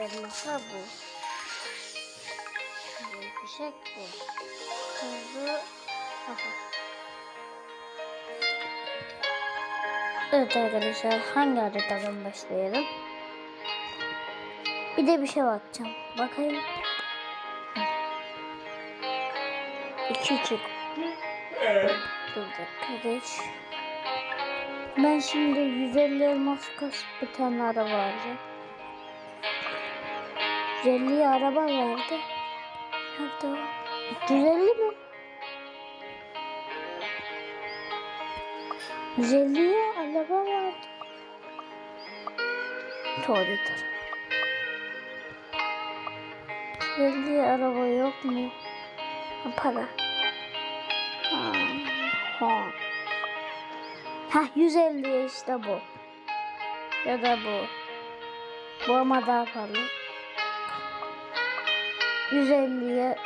Masa bu. Fişek bu. Hızlı. Evet arkadaşlar hangi haritadan başlayalım? Bir de bir şey bakacağım. Bakayım. İki çık. Dur geç. Ben şimdi 150 elmas kasıp bir tane araba alacağım. 150 araba verdi. Nerede o? 150 mi? 150'ye araba verdi. Doğrudur. 150 araba yok mu? Ha, para. Ha. Ha. Ha 150 işte bu. Ya da bu. Bu ama daha pahalı. 150'ye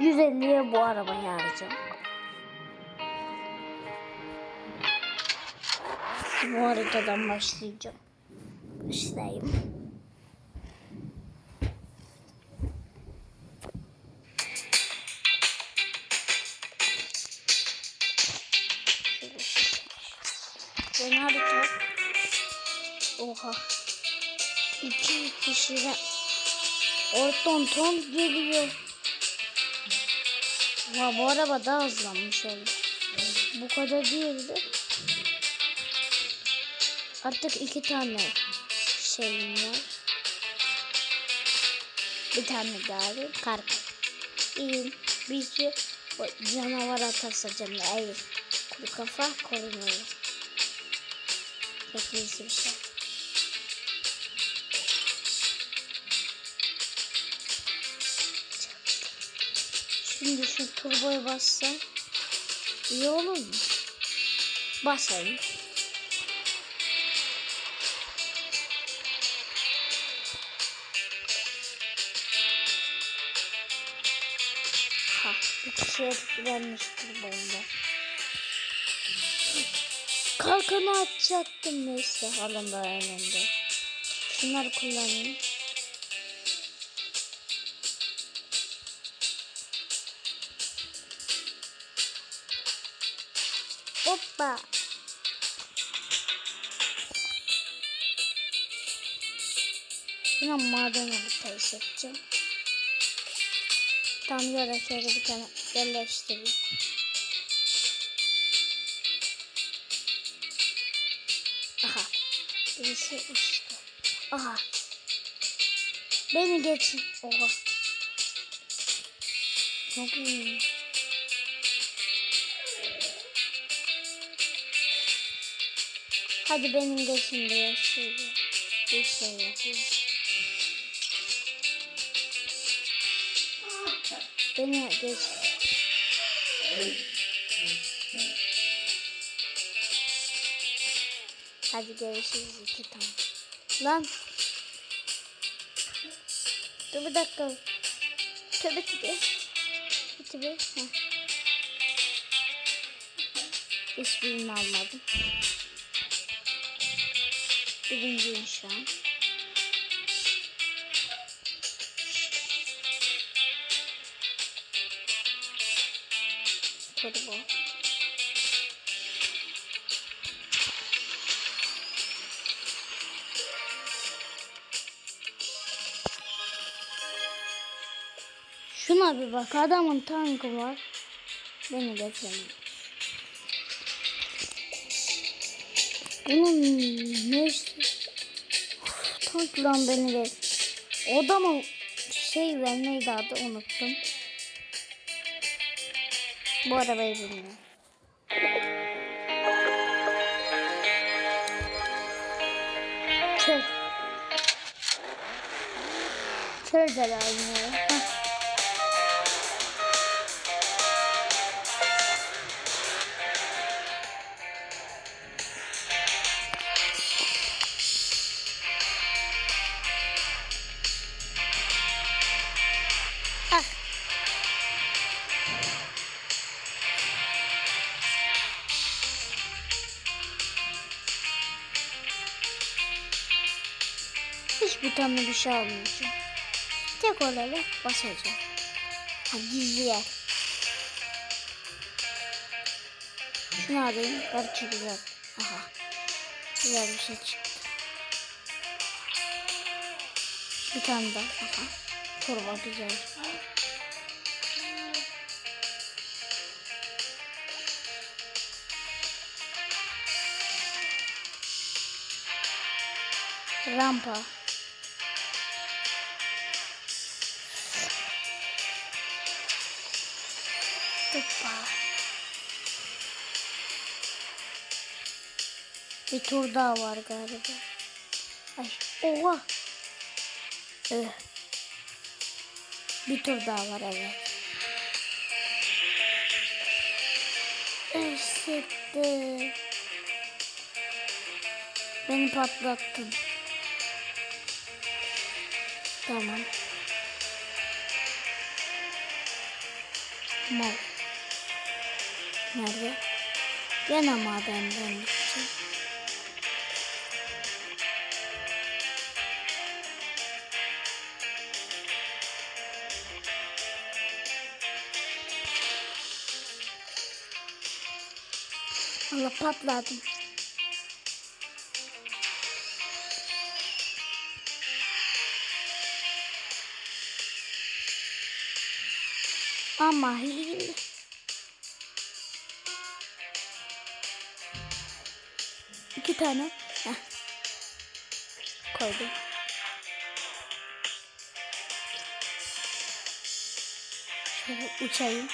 150'ye bu arabayı alacağım. Bu haritadan başlayacağım. Başlayayım. Ben harita. Oha. İki kişiden Orton ton geliyor. Ya bu araba daha hızlanmış oldu. Bu kadar değildi. Artık iki tane şeyim var. Bir tane daha var. Karka. İyiyim. Bir şey canavar atarsa canı eğil. Kuru kafa korunuyor. Çok bir şey. Şimdi şu turboya bassam iyi olur mu? Basayım. Ha, bir kişiye etkilenmiş turboyla. Kalkanı atacaktım neyse alında önünde. Şunları kullanayım. Hoppa. Şuna maden haritayı seçeceğim. Tam yola şöyle bir tane yerleştireyim. Aha. Birisi uçtu. Aha. Beni geçin. Oha. Çok iyi. Hadi benim geçin diye şöyle bir şey yapayım. Beni geç. Hadi görüşürüz iki tane. Lan. Dur bir dakika. Tövbe tövbe. Tövbe. Hiçbirini almadım. Birinciyim şu an. Turbo. Şuna bir bak adamın tankı var. Beni getiremiyor. Bunun ne Tank lan beni de. O da mı şey ver neydi adı unuttum. Bu arabayı bilmiyorum. Çöl. Çöl de lazım. Hiçbir Butonlu bir şey almışım. Tek olarak basacağım. Ha, gizli yer. Şunu alayım. Belki güzel. Aha. Güzel bir şey çıktı. Bir tane daha. Aha. Torba güzel. Rampa. Tıpa. Bir tur daha var galiba. Ay, oha. Öh. Bir tur daha var evet. Eşitti. Beni patlattın. Tamam. Mal. Nerede? Gene madenden gideceğim. Allah patladım. Ama hile. Tane. Heh. Koydum. Şöyle uçayım.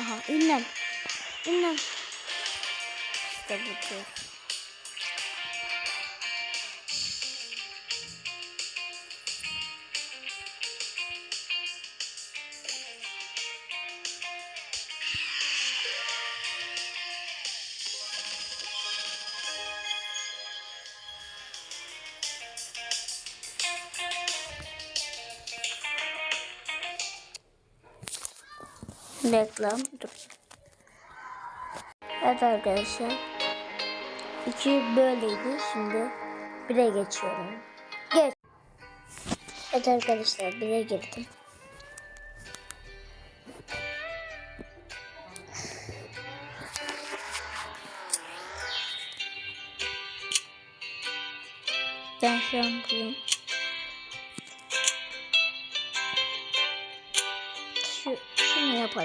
Aha ünlem. Ünlem. İşte bu. Reklam. Dur. Evet arkadaşlar. İki böyleydi. Şimdi bire geçiyorum. Geç. Evet arkadaşlar bire girdim. Ben şu an bulayım. Şunu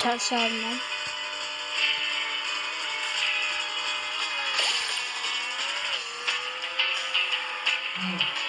Ters almam. Birinci.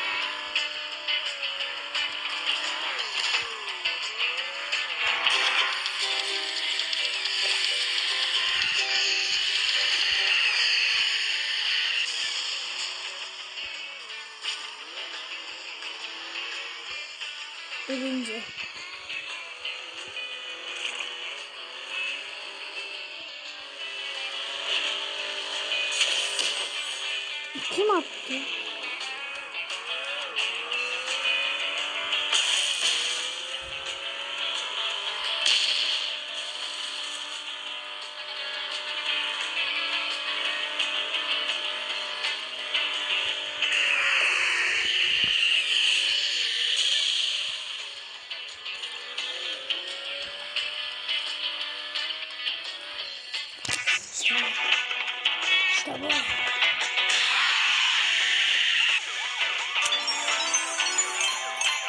Bu.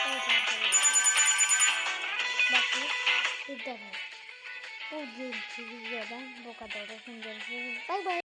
Evet arkadaşlar. Bakın bu da var. Bugünkü videodan bu kadar. Görüşürüz. Bay bay.